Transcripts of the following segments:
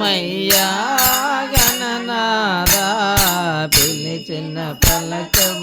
మయ్యా గణనారా పిలిచిన పలకవ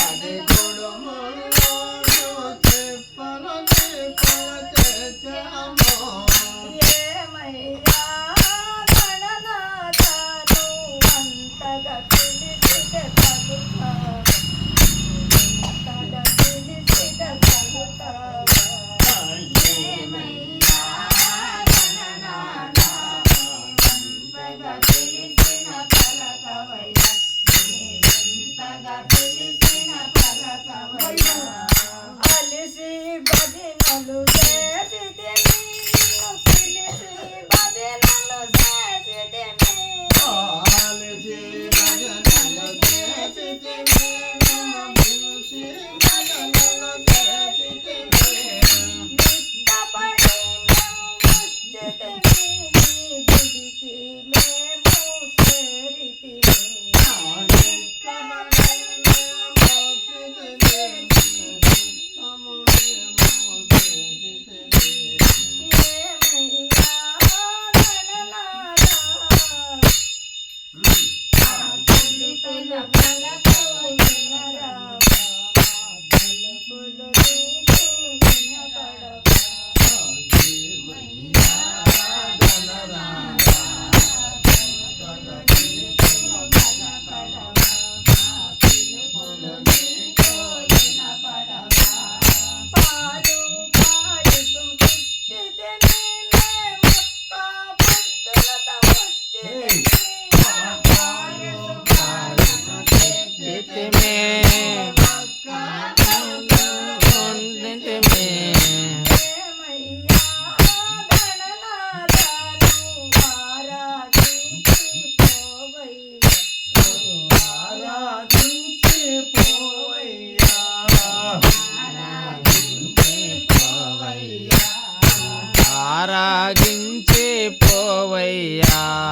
ఎంతగా పిలిచిన పలకవయ్యా ఎంతగా పిలిచిన పలకవయ్యా అలిసి బదినలు చేసితే పిలిసి బదినలు చేసితే అలిసి బదినలు చేసితే Thank you. రాగించే పోవయ్యా.